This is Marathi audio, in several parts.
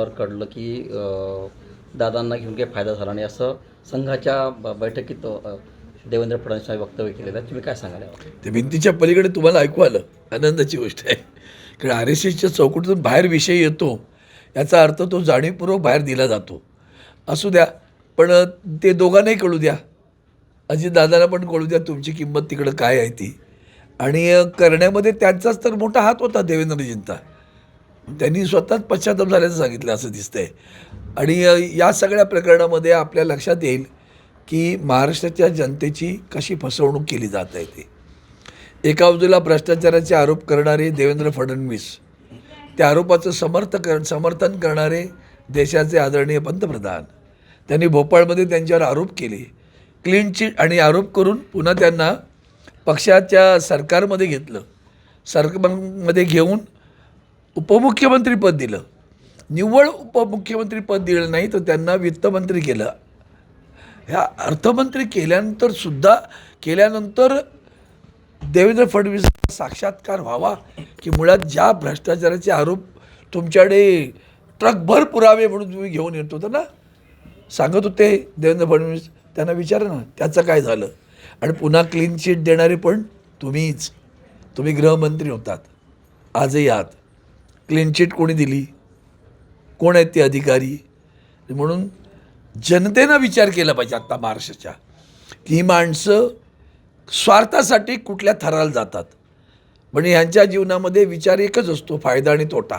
वर कळलं की दादांना घेऊन काही फायदा झाला नाही. असं संघाच्या बैठकीत देवेंद्र फडणवीसांनी वक्तव्य केलेलं आहे. तुम्ही काय सांगाल ते भिंतीच्या पलीकडे तुम्हाला ऐकू आलं. आनंदाची गोष्ट आहे. कारण आर एस एसच्या चौकटीतून बाहेर विषय येतो याचा अर्थ तो जाणीवपूर्वक बाहेर दिला जातो. असू द्या पण ते दोघांनाही कळू द्या. अजित दादाला पण कळू द्या तुमची किंमत तिकडं काय आहे ती. आणि करण्यामध्ये त्यांचाच तर मोठा हात होता देवेंद्रजींचा. त्यांनी स्वतःच पश्चाताप झाल्याचं सांगितलं असं दिसतंय. आणि या सगळ्या प्रकरणामध्ये आपल्या लक्षात येईल की महाराष्ट्राच्या जनतेची कशी फसवणूक केली जात आहे ते. एका बाजूला भ्रष्टाचाराचे आरोप करणारे देवेंद्र फडणवीस त्या आरोपाचं समर्थ कर समर्थन करणारे देशाचे आदरणीय पंतप्रधान त्यांनी भोपाळमध्ये त्यांच्यावर आरोप केले. क्लीन चिट आणि आरोप करून पुन्हा त्यांना पक्षाच्या सरकारमध्ये घेतलं. सरकारमध्ये घेऊन उपमुख्यमंत्रीपद दिलं. निव्वळ उपमुख्यमंत्रीपद दिलं नाही तर त्यांना वित्तमंत्री केलं. ह्या अर्थमंत्री केल्यानंतर सुद्धा केल्यानंतर देवेंद्र फडणवीस साक्षात्कार व्हावा की मुळात ज्या भ्रष्टाचाराचे आरोप तुमच्याकडे ट्रकभर पुरावे म्हणून तुम्ही घेऊन येत होता ना? सांगत होते देवेंद्र फडणवीस त्यांना विचारा ना त्याचं काय झालं? आणि पुन्हा क्लीन चिट देणारे पण तुम्हीच. तुम्ही गृहमंत्री होतात. आजही आहात. क्लीन चिट कोणी दिली? कोण आहेत ते अधिकारी? म्हणून जनतेनं विचार केला पाहिजे आत्ता महाराष्ट्राच्या की ही माणसं स्वार्थासाठी कुठल्या थराला जातात? म्हणजे ह्यांच्या जीवनामध्ये विचार एकच असतो फायदा आणि तोटा.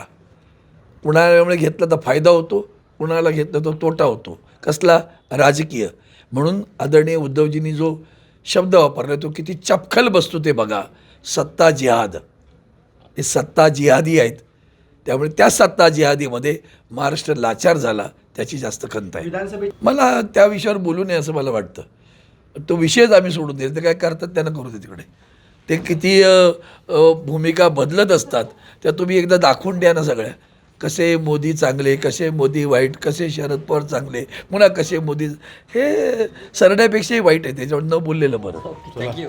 कुणामुळे घेतला तर फायदा होतो कुणाला घेतला तर तोटा होतो. कसला? राजकीय. म्हणून आदरणीय उद्धवजींनी जो शब्द वापरला तो किती चपखल बसतो ते बघा. सत्ता जिहाद. हे सत्ता जिहादी आहेत. त्यामुळे त्या सत्ता जिहादीमध्ये महाराष्ट्र लाचार झाला त्याची जास्त खंत आहे. मला त्या विषयावर बोलू नये असं मला वाटतं. तो विषयच आम्ही सोडून दे ते काय करतात त्यांना करू दे तिकडे. ते किती भूमिका बदलत असतात त्या तुम्ही एकदा दाखवून द्या ना सगळ्या. कसे मोदी चांगले कसे मोदी वाईट कसे शरद पवार चांगले पुन्हा कसे मोदी हे सरण्यापेक्षाही वाईट आहे त्याच्यावर न बोललेलं बरं. थँक्यू